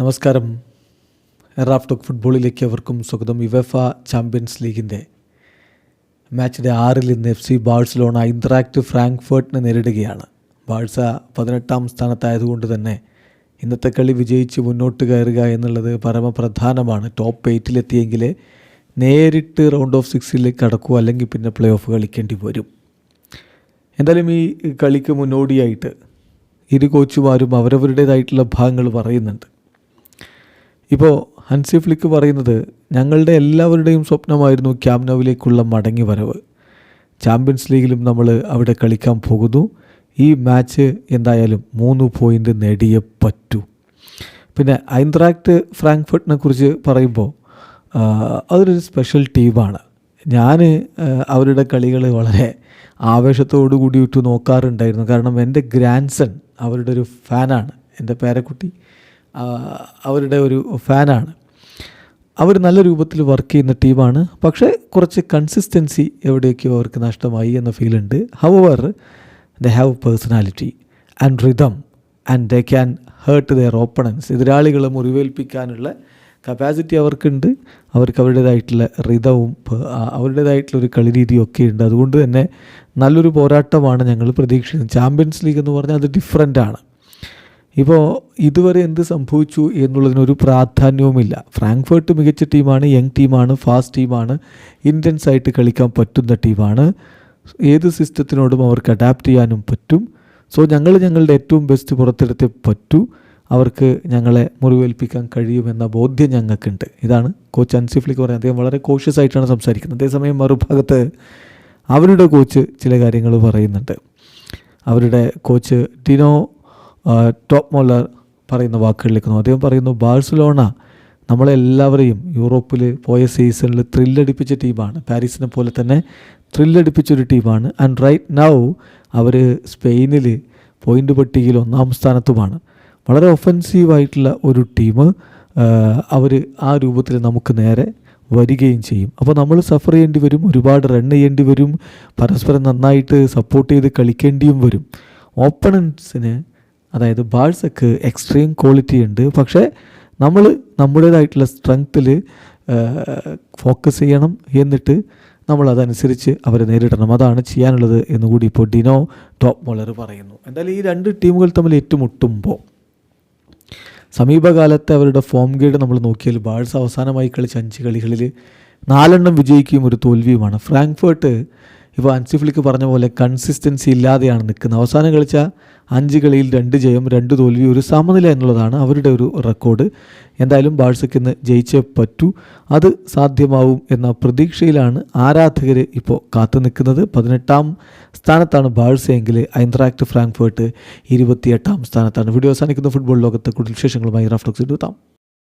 നമസ്കാരം. റാഫ്റ്റോക്ക് ഫുട്ബോളിലേക്ക് അവർക്കും സ്വാഗതം. യുവഫ ചാമ്പ്യൻസ് ലീഗിന്റെ മാച്ച് ഡേ ആറിൽ ഇന്ന് എഫ് സി ബാഴ്സലോണ ഇൻട്രാക്റ്റ് ഫ്രാങ്ക്ഫേർട്ടിനെ നേരിടുകയാണ്. ബാഴ്സ പതിനെട്ടാം സ്ഥാനത്തായതുകൊണ്ട് തന്നെ ഇന്നത്തെ കളി വിജയിച്ച് മുന്നോട്ട് കയറുക എന്നുള്ളത് പരമപ്രധാനമാണ്. ടോപ്പ് എയ്റ്റിലെത്തിയെങ്കിൽ നേരിട്ട് റൗണ്ട് ഓഫ് സിക്സിലേക്ക് കടക്കുക അല്ലെങ്കിൽ പിന്നെ പ്ലേ ഓഫ് കളിക്കേണ്ടി വരും. എന്തായാലും ഈ കളിക്ക് മുന്നോടിയായിട്ട് ഇരു കോച്ചുമാരും അവരവരുടേതായിട്ടുള്ള ഭാഗങ്ങൾ പറയുന്നുണ്ട്. ഇപ്പോൾ ഹൻസി ഫ്ലിക്ക് പറയുന്നത് ഞങ്ങളുടെ എല്ലാവരുടെയും സ്വപ്നമായിരുന്നു ക്യാമ്നോവിലേക്കുള്ള മടങ്ങി വരവ്. ചാമ്പ്യൻസ് ലീഗിലും നമ്മൾ അവിടെ കളിക്കാൻ പോകുന്നു. ഈ മാച്ച് എന്തായാലും മൂന്ന് പോയിന്റ് നേടിയേ പറ്റൂ. പിന്നെ ഐൻട്രാക്ട് ഫ്രാങ്ക്ഫർട്ടിനെ കുറിച്ച് പറയുമ്പോൾ അതൊരു സ്പെഷ്യൽ ടീമാണ് ഞാൻ അവരുടെ കളികൾ വളരെ ആവേശത്തോടു കൂടിയിട്ട് നോക്കാറുണ്ടായിരുന്നു കാരണം എന്റെ ഗ്രാൻഡ് അവരുടെ ഒരു ഫാനാണ് എന്റെ പേരക്കുട്ടി അവരുടെ ഒരു ഫാനാണ്. അവർ നല്ല രൂപത്തിൽ വർക്ക് ചെയ്യുന്ന ടീമാണ് പക്ഷേ കുറച്ച് കൺസിസ്റ്റൻസി എവിടെയൊക്കെയോ അവർക്ക് നഷ്ടമായി എന്ന feel ഫീലുണ്ട് however they have personality and rhythm and they can hurt their opponents എതിരാളികളെ മുറിവേൽപ്പിക്കാനുള്ള കപ്പാസിറ്റി അവർക്കുണ്ട്. അവർക്ക് അവരുടേതായിട്ടുള്ള റിതവും അവരുടേതായിട്ടുള്ള ഒരു കളി രീതിയും ഒക്കെ ഉണ്ട്. അതുകൊണ്ട് തന്നെ നല്ലൊരു പോരാട്ടമാണ് ഞങ്ങൾ പ്രതീക്ഷിക്കുന്നത്. ചാമ്പ്യൻസ് ലീഗ് എന്ന് പറഞ്ഞാൽ അത് ഡിഫറന്റ് ആണ്. ഇപ്പോൾ ഇതുവരെ എന്ത് സംഭവിച്ചു എന്നുള്ളതിനൊരു പ്രാധാന്യവുമില്ല. ഫ്രാങ്ക്ഫേർട്ട് മികച്ച ടീമാണ് യങ് ടീമാണ് ഫാസ്റ്റ് ടീമാണ് ഇന്റൻസ് ആയിട്ട് കളിക്കാൻ പറ്റുന്ന ടീമാണ്. ഏത് സിസ്റ്റത്തിനോടും അവർക്ക് അഡാപ്റ്റ് ചെയ്യാനും പറ്റും. സോ ഞങ്ങൾ ഞങ്ങളുടെ ഏറ്റവും ബെസ്റ്റ് പുറത്തെടുത്തേ പറ്റൂ. അവർക്ക് ഞങ്ങളെ മുറിവേൽപ്പിക്കാൻ കഴിയുമെന്ന ബോധ്യം ഞങ്ങൾക്കുണ്ട്. ഇതാണ് കോച്ച് അൻസിഫ്ലിക്ക് പറയുന്നത്. അദ്ദേഹം വളരെ കോഷ്യസ് ആയിട്ടാണ് സംസാരിക്കുന്നത്. അതേസമയം മറുഭാഗത്ത് അവരുടെ കോച്ച് ചില കാര്യങ്ങൾ പറയുന്നുണ്ട്. അവരുടെ കോച്ച് ആ, ടോപ്പ് മോളർ പറയുന്ന വാക്കുകളിലേക്ക് അദ്ദേഹം പറയുന്നു ബാഴ്സലോണ നമ്മളെല്ലാവരെയും യൂറോപ്പിൽ പോയ സീസണിൽ ത്രില്ലടിപ്പിച്ച ടീമാണ്. പാരീസിനെ പോലെ തന്നെ ത്രില്ലടിപ്പിച്ചൊരു ടീമാണ്. ആൻഡ് റൈറ്റ് നൗ അവർ സ്പെയിനിൽ പോയിന്റ് പട്ടികയിൽ ഒന്നാം സ്ഥാനത്തുമാണ്. വളരെ ഒഫൻസീവായിട്ടുള്ള ഒരു ടീം അവർ ആ രൂപത്തിൽ നമുക്ക് നേരെ വരികയും ചെയ്യും. അപ്പോൾ നമ്മൾ സഫർ ചെയ്യേണ്ടി വരും ഒരുപാട് റൺ ചെയ്യേണ്ടി വരും പരസ്പരം നന്നായിട്ട് സപ്പോർട്ട് ചെയ്ത് കളിക്കേണ്ടിയും വരും. ഓപ്പണൻസിന് അതായത് ബാഴ്സക്ക് എക്സ്ട്രീം ക്വാളിറ്റി ഉണ്ട്. പക്ഷേ നമ്മൾ നമ്മുടേതായിട്ടുള്ള സ്ട്രെങ്ത്തിൽ ഫോക്കസ് ചെയ്യണം എന്നിട്ട് നമ്മൾ അതനുസരിച്ച് അവരെ നേരിടണം. അതാണ് ചെയ്യാനുള്ളത് എന്നുകൂടി ഇപ്പോൾ ഡിനോ ടോപ്പ് മോളർ പറയുന്നു. എന്തായാലും ഈ രണ്ട് ടീമുകൾ തമ്മിൽ ഏറ്റുമുട്ടുമ്പോൾ സമീപകാലത്തെ അവരുടെ ഫോം ഗൈഡ് നമ്മൾ നോക്കിയാൽ ബാഴ്സ് അവസാനമായി കളിച്ച അഞ്ച് കളികളിൽ നാലെണ്ണം വിജയിക്കുകയും ഒരു തോൽവിയുമാണ്. ഫ്രാങ്ക്ഫേർട്ട് ഇപ്പോൾ അൻസിഫ്ലിക്ക് പറഞ്ഞ പോലെ കൺസിസ്റ്റൻസി ഇല്ലാതെയാണ് നിൽക്കുന്നത്. അവസാനം കളിച്ച അഞ്ച് കളിയിൽ രണ്ട് ജയം രണ്ട് തോൽവി ഒരു സമനില എന്നുള്ളതാണ് അവരുടെ ഒരു റെക്കോർഡ് എന്തായാലും ബാഴ്സയ്ക്ക് ഇന്ന് ജയിച്ചേ പറ്റൂ. അത് സാധ്യമാവും എന്ന പ്രതീക്ഷയിലാണ് ആരാധകർ ഇപ്പോൾ കാത്തു നിൽക്കുന്നത്. പതിനെട്ടാം സ്ഥാനത്താണ് ബാഴ്സയെങ്കിൽ ഐൻട്രാക്ട് ഫ്രാങ്ക്ഫേർട്ട് ഇരുപത്തിയെട്ടാം സ്ഥാനത്താണ്. വീഡിയോ അവസാനിക്കുന്ന. ഫുട്ബോൾ ലോകത്തെ കൂടുതൽ വിശേഷങ്ങളുമായി റാഫ്റ്റോക്സ് എടുത്താം